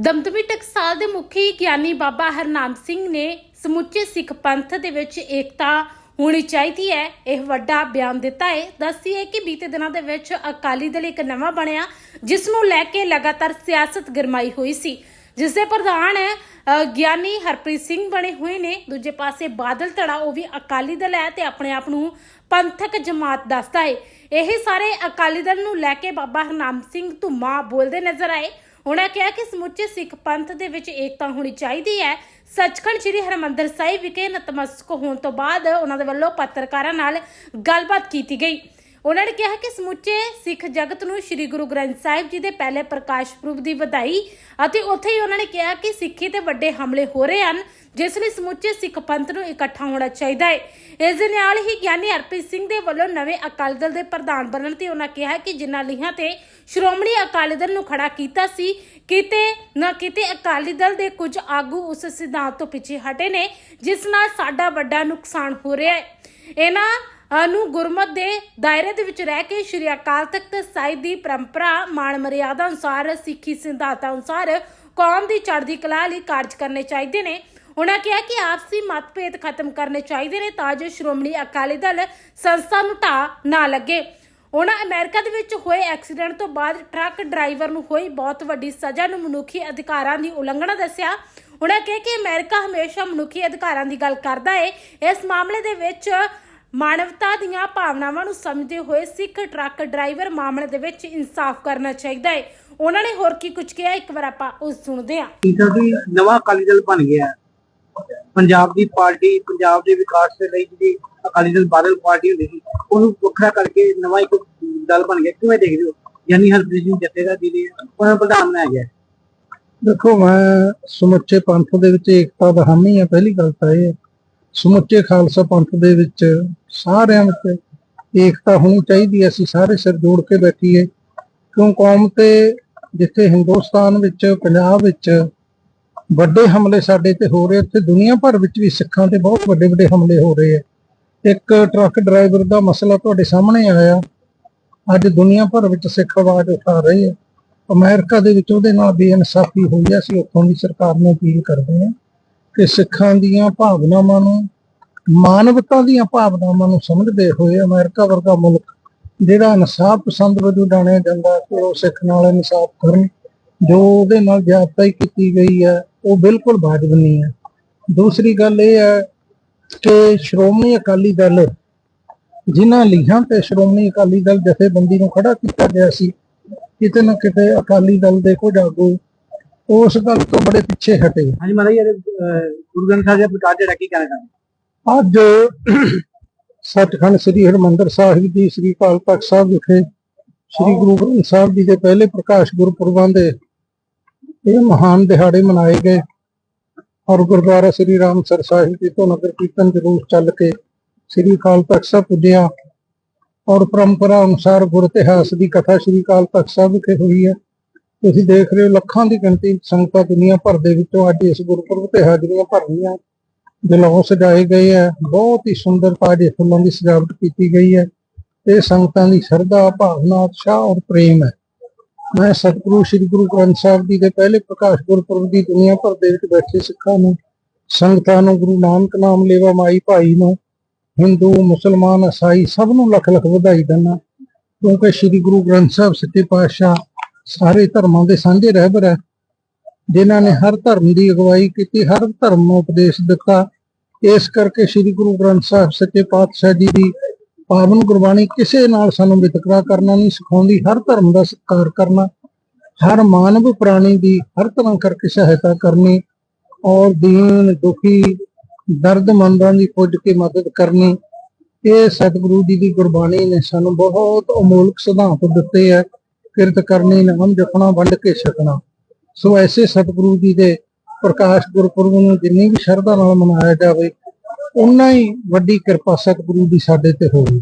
ਦਮਦਮੀ ਟਕਸਾਲ ਦੇ ਮੁਖੀ ਗਿਆਨੀ ਬਾਬਾ ਹਰਨਾਮ ਸਿੰਘ ਨੇ ਸਮੁੱਚੇ ਸਿੱਖ ਪੰਥ ਦੇ ਵਿੱਚ ਏਕਤਾ ਹੋਣੀ ਚਾਹੀਦੀ ਹੈ। ਇਹ ਵੱਡਾ ਬਿਆਨ ਦਿੱਤਾ ਹੈ। ਦੱਸੀ ਹੈ ਕਿ ਬੀਤੇ ਦਿਨਾਂ ਦੇ ਵਿੱਚ ਅਕਾਲੀ ਦਲ ਇੱਕ ਨਵਾਂ ਬਣਿਆ ਜਿਸ ਨੂੰ ਲੈ ਕੇ ਲਗਾਤਾਰ ਸਿਆਸਤ ਗਰਮਾਈ ਹੋਈ ਸੀ। ਜਿਸ ਦੇ ਪ੍ਰਧਾਨ ਅ, ਗਿਆਨੀ ਹਰਪ੍ਰੀਤ ਸਿੰਘ ਬਣੇ ਹੋਏ ਨੇ। ਦੂਜੇ ਪਾਸੇ ਬਾਦਲ ਧੜਾ ਉਹ ਵੀ ਅਕਾਲੀ ਦਲ ਹੈ ਤੇ ਆਪਣੇ ਆਪ ਨੂੰ ਪੰਥਕ ਜਮਾਤ ਦੱਸਦਾ ਹੈ। ਇਹ ਸਾਰੇ ਅਕਾਲੀ ਦਲ ਨੂੰ ਲੈ ਕੇ ਬਾਬਾ ਹਰਨਾਮ ਸਿੰਘ ਧੁੰਮਾ ਬੋਲਦੇ ਨਜ਼ਰ ਆਏ। ਉਹਨਾਂ ਕਿਹਾ ਕਿ ਸਮੁੱਚੇ ਸਿੱਖ ਪੰਥ ਦੇ ਵਿੱਚ ਏਕਤਾ ਹੋਣੀ ਚਾਹੀਦੀ ਹੈ। ਸੱਚਖੰਡ ਸ੍ਰੀ ਹਰਿਮੰਦਰ ਸਾਹਿਬ ਵਿਖੇ ਨਤਮਸਤਕ ਹੋਣ ਤੋਂ ਬਾਅਦ ਉਹਨਾਂ ਦੇ ਵੱਲੋਂ ਪੱਤਰਕਾਰਾਂ ਨਾਲ ਗੱਲਬਾਤ ਕੀਤੀ ਗਈ। ਉਹਨਾਂ ਨੇ ਕਿਹਾ ਕਿ ਸਮੁੱਚੇ ਸਿੱਖ ਜਗਤ ਨੂੰ ਸ੍ਰੀ ਗੁਰੂ ਗ੍ਰੰਥ ਸਾਹਿਬ ਜੀ ਦੇ ਪਹਿਲੇ ਪ੍ਰਕਾਸ਼ ਪੁਰਬ ਦੀ ਵਧਾਈ ਅਤੇ ਉੱਥੇ ਹੀ ਉਹਨਾਂ ਨੇ ਕਿਹਾ ਕਿ ਸਿੱਖੀ ਤੇ ਵੱਡੇ ਹਮਲੇ ਹੋ ਰਹੇ ਹਨ। ਜਿਸ ਲਈ ਸਮੁੱਚੇ ਸਿੱਖ ਪੰਥ ਨੂੰ ਇਕੱਠਾ ਹੋਣਾ ਚਾਹੀਦਾ ਹੈ। ਇਸ ਦੇ ਨਾਲ ਹੀ ਗਿਆਨੀ ਹਰਪ੍ਰੀਤ ਸਿੰਘ ਦੇ ਵੱਲੋਂ ਨਵੇਂ ਅਕਾਲੀ ਦਲ ਦੇ ਪ੍ਰਧਾਨ ਬਣਨ ਤੇ ਉਹਨਾਂ ਕਿਹਾ ਕਿ ਜਿਨ੍ਹਾਂ ਲੀਹਾਂ ਤੇ ਸ਼੍ਰੋਮਣੀ ਅਕਾਲੀ ਦਲ ਨੂੰ ਖੜਾ ਕੀਤਾ ਸੀ, ਕਿਤੇ ਨਾ ਕਿਤੇ ਅਕਾਲੀ ਦਲ ਦੇ ਕੁਝ ਆਗੂ ਉਸ ਸਿਧਾਂਤ ਤੋਂ ਪਿੱਛੇ ਹਟੇ ਨੇ, ਜਿਸ ਨਾਲ ਸਾਡਾ ਵੱਡਾ ਨੁਕਸਾਨ ਹੋ ਰਿਹਾ ਹੈ। ਇਹਨਾਂ ਨੂੰ ਗੁਰਮਤ ਦੇ ਦਾਇਰੇ ਦੇ ਵਿੱਚ ਰਹਿ ਕੇ ਸ਼੍ਰੀ ਅਕਾਲ ਤਖਤ ਸਾਹਿਬ ਦੀ ਪਰੰਪਰਾ, ਮਾਣ ਮਰਿਆਦਾ ਅਨੁਸਾਰ, ਸਿੱਖੀ ਸਿਧਾਂਤਾਂ ਅਨੁਸਾਰ ਕੌਮ ਦੀ ਚੜ੍ਹਦੀ ਕਲਾ ਲਈ ਕਾਰਜ ਕਰਨੇ ਚਾਹੀਦੇ ਨੇ। ਉਹਨਾਂ ਕਿਹਾ ਕਿ ਆਪਸੀ ਮਤਭੇਦ ਖਤਮ ਕਰਨੇ ਚਾਹੀਦੇ ਨੇ ਤਾਂ ਜੋ ਸ਼੍ਰੋਮਣੀ ਅਕਾਲੀ ਦਲ ਸੰਸਥਾ ਨੂੰ ਢਾਹ ਨਾ ਲੱਗੇ। ਉਹਨਾਂ ਅਮਰੀਕਾ ਦੇ ਵਿੱਚ ਹੋਏ ਐਕਸੀਡੈਂਟ ਤੋਂ ਬਾਅਦ ਟਰੱਕ ਡਰਾਈਵਰ ਨੂੰ ਹੋਈ ਬਹੁਤ ਵੱਡੀ ਸਜ਼ਾ ਨੂੰ ਮਨੁੱਖੀ ਅਧਿਕਾਰਾਂ ਦੀ ਉਲੰਘਣਾ ਦੱਸਿਆ। ਉਹਨਾਂ ਕਿਹਾ ਕਿ ਅਮਰੀਕਾ ਹਮੇਸ਼ਾ ਮਨੁੱਖੀ ਅਧਿਕਾਰਾਂ ਦੀ ਗੱਲ ਕਰਦਾ ਹੈ ਇਸ ਮਾਮਲੇ ਦੇ ਵਿੱਚ ਮਾਨਵਤਾ ਦੀਆਂ ਭਾਵਨਾਵਾਂ ਨੂੰ ਸਮਝਦੇ ਹੋਏ ਸਿੱਖ ਟਰੱਕ ਡਰਾਈਵਰ ਮਾਮਲੇ ਦੇ ਵਿੱਚ ਇਨਸਾਫ ਕਰਨਾ ਚਾਹੀਦਾ ਹੈ ਉਹਨਾਂ ਨੇ ਹੋਰ ਕੀ ਕੁਝ ਕਿਹਾ? ਇੱਕ ਵਾਰ ਆਪਾਂ ਉਸ ਸੁਣਦੇ ਹਾਂ। ਕੀਤਾ ਵੀ ਨਵਾਂ ਅਕਾਲੀ ਦਲ ਬਣ ਗਿਆ। ਪੰਜਾਬ ਦੀ ਪਾਰਟੀ ਪੰਜਾਬ ਦੇ ਵਿਕਾਸ ਦੇ ਲਈ ਜਿਹੜੀ ਅਕਾਲੀ ਦਲ ਬਾਦਲ ਪਾਰਟੀ ਹੁੰਦੀ ਸੀ, ਉਹਨੂੰ ਵੱਖਰਾ ਕਰਕੇ ਨਵਾਂ ਇੱਕ ਦਲ ਬਣ ਗਿਆ। ਕਿਵੇਂ ਦੇਖਦੇ ਹੋ? ਯਾਨੀ ਹਰਪ੍ਰੀਤ ਸਿੰਘ ਜੱਟੇਗਾ ਜਿਹਨੇ ਉਹਨਾਂ ਪ੍ਰਧਾਨ ਬਣਾਇਆ ਗਿਆ। ਦੇਖੋ, ਮੈਂ ਸਮੁੱਚੇ ਪੰਥ ਦੇ ਵਿੱਚ ਏਕਤਾ ਦਾ ਹਾਮੀ ਆ, ਪਹਿਲੀ ਗੱਲ ਤਾਂ ਇਹ ਸਮੁੱਚੇ ਖਾਲਸਾ ਪੰਥ ਦੇ ਵਿੱਚ ਸਾਰਿਆਂ ਵਿੱਚ ਏਕਤਾ ਹੋਣੀ ਚਾਹੀਦੀ ਹੈ। ਅਸੀਂ ਸਾਰੇ ਸਿਰ ਜੋੜ ਕੇ ਬੈਠੀਏ। ਕਿਉਂ? ਕੌਮ ਤੇ ਜਿੱਥੇ ਹਿੰਦੁਸਤਾਨ ਵਿੱਚ, ਪੰਜਾਬ ਵਿੱਚ ਵੱਡੇ ਹਮਲੇ ਸਾਡੇ ਤੇ ਹੋ ਰਹੇ ਉੱਥੇ ਦੁਨੀਆ ਭਰ ਵਿੱਚ ਵੀ ਸਿੱਖਾਂ ਤੇ ਬਹੁਤ ਵੱਡੇ ਵੱਡੇ ਹਮਲੇ ਹੋ ਰਹੇ ਆ। ਇੱਕ ਟਰੱਕ ਡਰਾਈਵਰ ਦਾ ਮਸਲਾ ਤੁਹਾਡੇ ਸਾਹਮਣੇ ਆਇਆ। ਅੱਜ ਦੁਨੀਆ ਭਰ ਵਿੱਚ ਸਿੱਖ ਆਵਾਜ਼ ਉਠਾ ਰਹੇ ਆ ਅਮਰੀਕਾ ਦੇ ਵਿੱਚ ਉਹਦੇ ਨਾਲ ਬੇਇਨਸਾਫੀ ਹੋਈ ਹੈ, ਅਸੀਂ ਉੱਥੋਂ ਦੀ ਸਰਕਾਰ ਨੂੰ ਅਪੀਲ ਕਰਦੇ ਹਾਂ ਕਿ ਸਿੱਖਾਂ ਦੀਆਂ ਭਾਵਨਾਵਾਂ ਨੂੰ, ਮਾਨਵਤਾ ਦੀਆਂ ਭਾਵਨਾਵਾਂ ਨੂੰ ਸਮਝਦੇ ਹੋਏ ਅਮਰੀਕਾ ਵਰਗਾ ਮੁਲਕ ਜਿਹੜਾ ਇਨਸਾਫ ਪਸੰਦ ਵਜੋਂ ਜਾਣਿਆ ਜਾਂਦਾ ਕਿ ਉਹ ਸਿੱਖ ਨਾਲ ਇਨਸਾਫ ਕਰਨ। ਜੋ ਉਹਦੇ ਨਾਲ ਜ਼ਿਆਦਤਾਈ ਕੀਤੀ ਗਈ ਹੈ ਉਹ ਬਿਲਕੁਲ ਵਾਜਬ ਨਹੀਂ ਹੈ। ਦੂਸਰੀ ਗੱਲ ਇਹ ਹੈ ਕਿ ਸ਼੍ਰੋਮਣੀ ਅਕਾਲੀ ਦਲ ਜਿਨ੍ਹਾਂ ਲੀਹਾਂ ਤੇ ਸ਼੍ਰੋਮਣੀ ਅਕਾਲੀ ਦਲ ਜਥੇਬੰਦੀ ਨੂੰ ਖੜਾ ਕੀਤਾ ਗਿਆ ਸੀ ਕਿਤੇ ਨਾ ਕਿਤੇ ਅਕਾਲੀ ਦਲ ਦੇ ਕੁਝ ਆਗੂ ਉਸ ਗੱਲ ਤੋਂ ਬੜੇ ਪਿੱਛੇ ਹਟੇ। ਹਾਂਜੀ ਮਹਾਰਾਜ ਇਹ ਗੁਰੂ ਗ੍ਰੰਥ ਸਾਹਿਬ ਦਾ ਪ੍ਰਕਾਸ਼ ਜਿਹੜਾ ਕੀ ਕਹਿਣਾ ਚਾਹੁੰਦੇ? ਅੱਜ ਸੱਚਖੰਡ ਸ੍ਰੀ ਹਰਿਮੰਦਰ ਸਾਹਿਬ ਜੀ ਸ੍ਰੀ ਅਕਾਲ ਤਖਤ ਸਾਹਿਬ ਵਿਖੇ ਸ੍ਰੀ ਗੁਰੂ ਗ੍ਰੰਥ ਸਾਹਿਬ ਜੀ ਦੇ ਪਹਿਲੇ ਪ੍ਰਕਾਸ਼ ਗੁਰਪੁਰਬਾਂ ਦੇ ਇਹ ਮਹਾਨ ਦਿਹਾੜੇ ਮਨਾਏ ਗਏ। ਔਰ ਗੁਰਦੁਆਰਾ ਸ੍ਰੀ ਰਾਮਸਰ ਸਾਹਿਬ ਜੀ ਤੋਂ ਨਗਰ ਕੀਰਤਨ ਜਰੂਰ ਚੱਲ ਕੇ ਸ੍ਰੀ ਅਕਾਲ ਤਖਤ ਸਾਹਿਬ ਪੁੱਜਿਆ। ਔਰ ਪਰੰਪਰਾ ਅਨੁਸਾਰ ਗੁਰ ਇਤਿਹਾਸ ਦੀ ਕਥਾ ਸ੍ਰੀ ਅਕਾਲ ਤਖਤ ਸਾਹਿਬ ਵਿਖੇ ਹੋਈ ਹੈ। ਤੁਸੀਂ ਦੇਖ ਰਹੇ ਹੋ ਲੱਖਾਂ ਦੀ ਗਿਣਤੀ ਸੰਗਤਾਂ ਦੁਨੀਆ ਭਰ ਦੇ ਵਿੱਚੋਂ ਅੱਜ ਇਸ ਗੁਰਪੁਰਬ ਤੇ ਹਾਜ਼ਰੀਆਂ ਭਰ ਰਹੀਆਂ। ਜਲੌਂ ਸਜਾਏ ਗਏ ਹੈ। ਬਹੁਤ ਹੀ ਸੁੰਦਰ ਤਾਜੇ ਫੁੱਲਾਂ ਦੀ ਸਜਾਵਟ ਕੀਤੀ ਗਈ ਹੈ। ਇਹ ਸੰਗਤਾਂ ਦੀ ਸ਼ਰਧਾ, ਭਾਵਨਾ, ਉਤਸ਼ਾਹ ਔਰ ਪ੍ਰੇਮ ਹੈ। ਮੈਂ ਸਤਿਗੁਰੂ ਸ੍ਰੀ ਗੁਰੂ ਗ੍ਰੰਥ ਸਾਹਿਬ ਜੀ ਦੇ ਪਹਿਲੇ ਪ੍ਰਕਾਸ਼ ਗੁਰਪੁਰਬ ਦੀ ਦੁਨੀਆ ਭਰ ਦੇ ਵਿੱਚ ਬੈਠੇ ਸਿੱਖਾਂ ਨੂੰ, ਸੰਗਤਾਂ ਨੂੰ, ਗੁਰੂ ਨਾਨਕ ਨਾਮ ਲੇਵਾ ਮਾਈ ਭਾਈ ਨੂੰ, ਹਿੰਦੂ, ਮੁਸਲਮਾਨ, ਈਸਾਈ ਸਭ ਨੂੰ ਲੱਖ ਲੱਖ ਵਧਾਈ ਦਿੰਦਾ। ਕਿਉਂਕਿ ਸ੍ਰੀ ਗੁਰੂ ਗ੍ਰੰਥ ਸਾਹਿਬ ਸੱਚੇ ਪਾਤਸ਼ਾਹ ਸਾਰੇ ਧਰਮਾਂ ਦੇ ਸਾਂਝੇ ਰਹਿਬਰ ਹੈ, ਜਿਨ੍ਹਾਂ ਨੇ ਹਰ ਧਰਮ ਦੀ ਅਗਵਾਈ ਕੀਤੀ, ਹਰ ਧਰਮ ਨੂੰ ਉਪਦੇਸ਼ ਦਿੱਤਾ। ਇਸ ਕਰਕੇ ਸ੍ਰੀ ਗੁਰੂ ਗ੍ਰੰਥ ਸਾਹਿਬ ਸੱਚੇ ਪਾਤਸ਼ਾਹ ਜੀ ਦੀ ਪਾਵਨ ਗੁਰਬਾਣੀ ਕਿਸੇ ਨਾਲ ਸਾਨੂੰ ਵਿਤਕਰਾ ਕਰਨਾ ਨਹੀਂ, ਸਿਖਾਉਂਦੀ ਹਰ ਧਰਮ ਦਾ ਸਤਿਕਾਰ ਕਰਨਾ, ਹਰ ਮਾਨਵ ਪ੍ਰਾਣੀ ਦੀ ਹਰ ਤਰ੍ਹਾਂ ਕਰਕੇ ਸਹਾਇਤਾ ਕਰਨੀ ਔਰ ਦੀਨ, ਦੁਖੀ ਦਰਦਮੰਦਾਂ ਦੀ ਪੁੱਜ ਕੇ ਮਦਦ ਕਰਨੀ। ਇਹ ਸਤਿਗੁਰੂ ਜੀ ਦੀ ਗੁਰਬਾਣੀ ਨੇ ਸਾਨੂੰ ਬਹੁਤ ਅਮੋਲਕ ਸਿਧਾਂਤ ਦਿੱਤੇ ਹੈ ਕਿਰਤ ਕਰਨੀ, ਨਾਮ ਜਪਣਾ, ਵੰਡ ਕੇ ਛਕਣਾ। ਸੋ ਐਸੇ ਸਤਿਗੁਰੂ ਜੀ ਦੇ ਪ੍ਰਕਾਸ਼ ਗੁਰਪੁਰਬ ਨੂੰ ਜਿੰਨੀ ਵੀ ਸ਼ਰਧਾ ਨਾਲ ਮਨਾਇਆ ਜਾਵੇ ਉਨਾ ਹੀ ਵੱਡੀ ਕਿਰਪਾ ਸਤਿਗੁਰੂ ਦੀ ਸਾਡੇ ਤੇ ਹੋਵੇ।